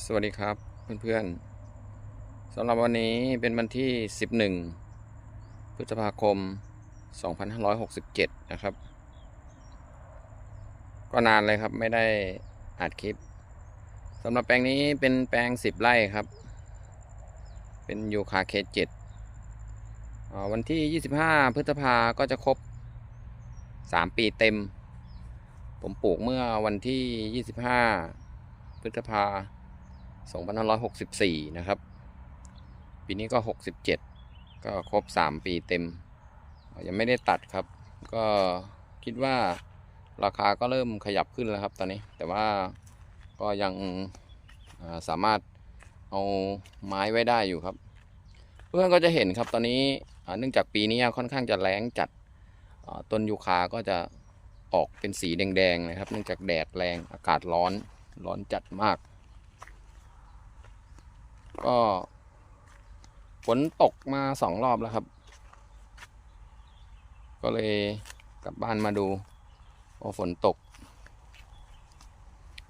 สวัสดีครับเพื่อนๆสำหรับวันนี้เป็นวันที่ 11 พฤษภาคม 2567 นะครับ ก็นานเลยครับไม่ได้อัดคลิปสำหรับแปลงนี้เป็นแปลง 10 ไร่ครับ เป็นยูคาเคเจ็ดวันที่ 25 พฤษภาก็จะครบ 3 ปีเต็ม ผมปลูกเมื่อวันที่ 25 พฤษภา 2564 นะครับ ปีนี้ก็ 67 ก็ครบ 3 ปีเต็ม ยังไม่ได้ตัดครับ ก็คิดว่าราคาก็เริ่มขยับขึ้นแล้วครับตอนนี้ แต่ว่าก็ยังสามารถเอาไม้ไว้ได้อยู่ครับ เพื่อนก็จะเห็นครับตอนนี้เนื่องจากปีนี้ค่อนข้างจะแรงจัดต้นยูคาก็จะออกเป็นสีแดงๆนะครับ เนื่องจากแดดแรงอากาศร้อนร้อนจัดมาก ก็ฝนตกมาสองรอบแล้วครับ ก็เลยกลับบ้านมาดูว่าฝนตก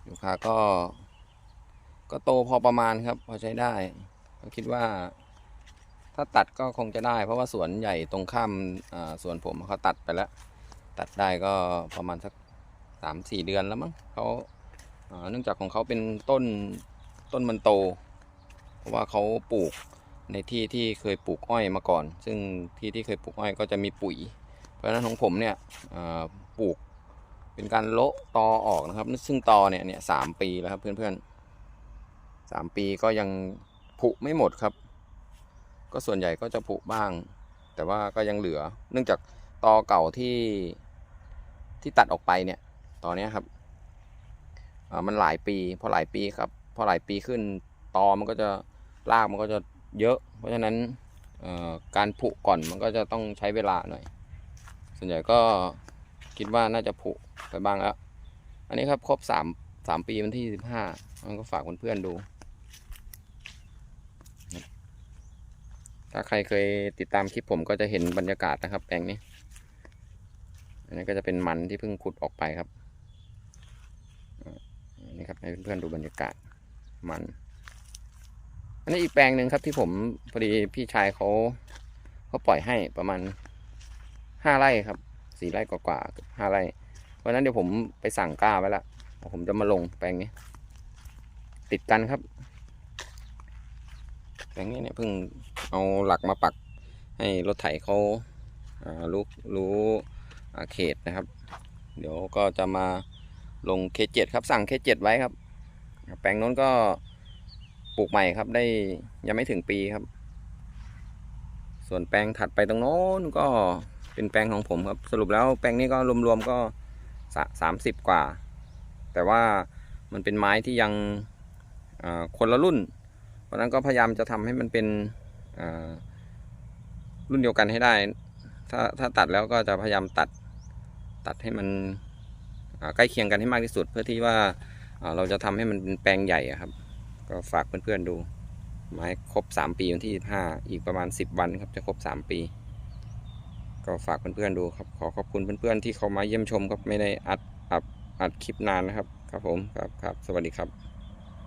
ยูคาก็ ก็โตพอประมาณครับ พอใช้ได้ ก็คิดว่า ถ้าตัดก็คงจะได้ เพราะว่าสวนใหญ่ตรงข้ามสวนผมเขาตัดไปแล้ว ตัดได้ก็ประมาณสักสามสี่เดือนแล้วมั้งเขาเนื่องจากของเขาเป็นต้นต้นมันโต เพราะว่าเขาปลูกในที่ที่เคยปลูกอ้อยมาก่อน ซึ่งที่ที่เคยปลูกอ้อยก็จะมีปุ๋ย เพราะฉะนั้นของผมเนี่ยปลูกเป็นการโละตอออกนะครับ ซึ่งตอเนี่ยเนี่ยสามปีแล้วครับเพื่อนๆสามปีก็ยังผุไม่หมดครับ ก็ส่วนใหญ่ก็จะผุบ้าง แต่ว่าก็ยังเหลือ เนื่องจากตอเก่าที่ที่ตัดออกไปเนี่ยตอนนี้ยครับมันหลายปีพอหลายปีครับพอหลายปีขึ้นตอมันก็จะ รากมันก็จะเยอะ เพราะฉะนั้นการผุก่อนมันก็จะต้องใช้เวลาหน่อย ส่วนใหญ่ก็คิดว่าน่าจะผุไปบ้างแล้ว อันนี้ครับครบสามสามปีวันที่สิบห้ามันก็ฝากเพื่อนๆดู ถ้าใครเคยติดตามคลิปผมก็จะเห็นบรรยากาศนะครับ แปลงนี้ อันนี้ก็จะเป็นมันที่เพิ่งขุดออกไปครับอันนี้ครับให้เพื่อนๆดูบรรยากาศมัน อันนี้อีกแปลงหนึ่งครับที่ผมพอดีพี่ชายเขาเขาปล่อยให้ประมาณห้าไร่ครับสี่ไร่กว่าๆเกือบห้าไร่เพราะฉะนั้นเดี๋ยวผมไปสั่งกล้าไว้ละผมจะมาลงแปลงนี้ ติดกันครับ แปลงนี้เนี่ยเพิ่งเอาหลักมาปัก ให้รถไถเขาอ่ารู้รู้เขตนะครับ เดี๋ยวก็จะมาลงเคเจ็ดครับสั่งเคเจ็ดไว้ครับ แปลงโน้นก็ ปลูกใหม่ครับ ได้ยังไม่ถึงปีครับ ส่วนแปลงถัดไปตรงโน้นก็เป็นแปลงของผมครับ สรุปแล้วแปลงนี้ก็รวมๆก็สามสิบกว่า แต่ว่ามันเป็นไม้ที่ยังคนละรุ่น เพราะนั้นก็พยายามจะทำให้มันเป็นรุ่นเดียวกันให้ได้ ถ้าถ้าตัดแล้วก็จะพยายามตัดตัดให้มันใกล้เคียงกันให้มากที่สุด เพื่อที่ว่าเราจะทำให้มันเป็นแปลงใหญ่ครับ ก็ฝากเพื่อนๆดู ไม้ครบ 3 ปีวันที่25อีกประมาณ 10 วันครับจะครบ 3 ปี ก็ฝากเพื่อนๆดูครับ ขอขอบคุณเพื่อนๆที่เขามาเยี่ยมชมครับไม่ได้อัดอัดอัดคลิปนานนะครับ ครับผมครับครับสวัสดีครับ